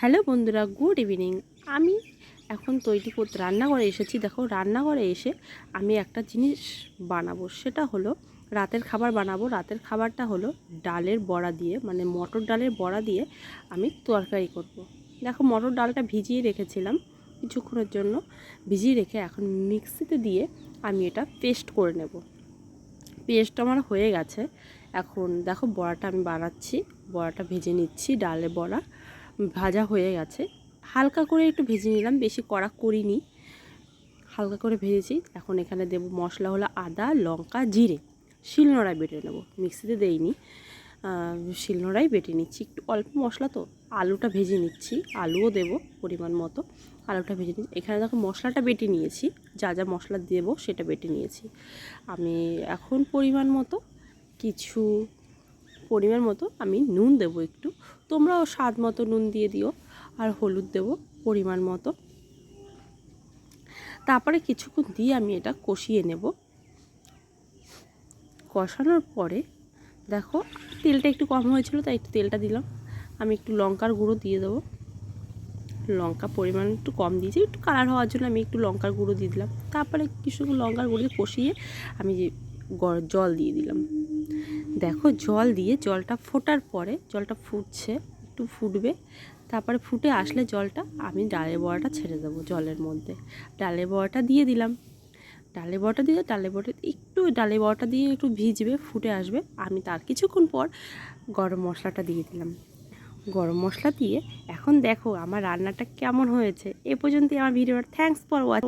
Hello বন্ধুরা, good evening. আমি এখন তৈরি করতে রান্নাঘরে এসেছি। দেখো, রান্নাঘরে এসে আমি একটা জিনিস বানাবো। সেটা হলো রাতের খাবার বানাবো। রাতের খাবারটা হলো ডালের বড়া দিয়ে মানে মটর ডালের বড়া দিয়ে আমি তরকারি করব। দেখো, মটর ডালটা ভিজিয়ে রেখেছিলাম কিছুক্ষণের জন্য। ভিজিয়ে রেখে এখন মিক্সিতে দিয়ে আমি এটা পেস্ট করে নেব। পেস্ট আমার হয়ে গেছে। এখন দেখো, বড়াটা আমি বানাচ্ছি। বড়াটা ভেজে নিচ্ছি, ডালের বড়া। ভাজা হয়ে গেছে। হালকা করে একটু ভেজে নিলাম, বেশি কড়া করিনি। হালকা করে ভেজেছি। এখন এখানে দেব মশলা হলো আদা, লঙ্কা, জিরে। শিলনোড়ায় বেটে নেব। মিক্সিতে দেইনি। শিলনোড়ায় বেটে নিচ্ছি। একটু অল্প মশলা তো। আলুটা ভেজে নিচ্ছি। আলুও দেব পরিমাণ মতো। আলুটা ভেজে নিচ্ছি। এখানে দেখো মশলাটা বেটে নিয়েছি। যা যা মশলা দেবো সেটা বেটে নিয়েছি। আমি এখন পরিমাণ মতো কিছু পরিমাণ মতো আমি নুন দেবো একটু। তোমরাও স্বাদ মতো নুন দিয়ে দিও আর হলুদ দেবো পরিমাণ মতো। তারপরে কিছুক্ষণ দিয়ে আমি এটা কষিয়ে নেব। কষানোর পরে দেখো, তেলটা একটু কম হয়েছিল, তাই একটু তেলটা দিলাম। আমি একটু লঙ্কার গুঁড়ো দিয়ে দেবো। লঙ্কা পরিমাণ একটু কম দিয়েছি, একটু কালার হওয়ার জন্য আমি একটু লঙ্কার গুঁড়ো দিয়ে দিলাম। তারপরে কিছু লঙ্কার গুঁড়ো কষিয়ে আমি জল দিয়ে দিলাম। দেখো জল দিয়ে জলটা ফোটার পরে জলটা ফুটছে, একটু ফুটবে। তারপরে ফুটে আসলে জলটা আমি ডালের বড়াটা ছেড়ে দেবো জলের মধ্যে। ডালের বড়াটা দিয়ে দিলাম। ডালের বড়াটা দিয়ে ডালের বড়াটা একটু ডালের বড়াটা দিয়ে একটু ভিজবে, ফুটে আসবে। আমি তার কিছুক্ষণ পর গরম মশলাটা দিয়ে দিলাম। গরম মশলা দিয়ে এখন দেখো আমার রান্নাটা কেমন হয়েছে। এ পর্যন্তই আমার ভিডিওটা থ্যাংকস ফর ওয়াচ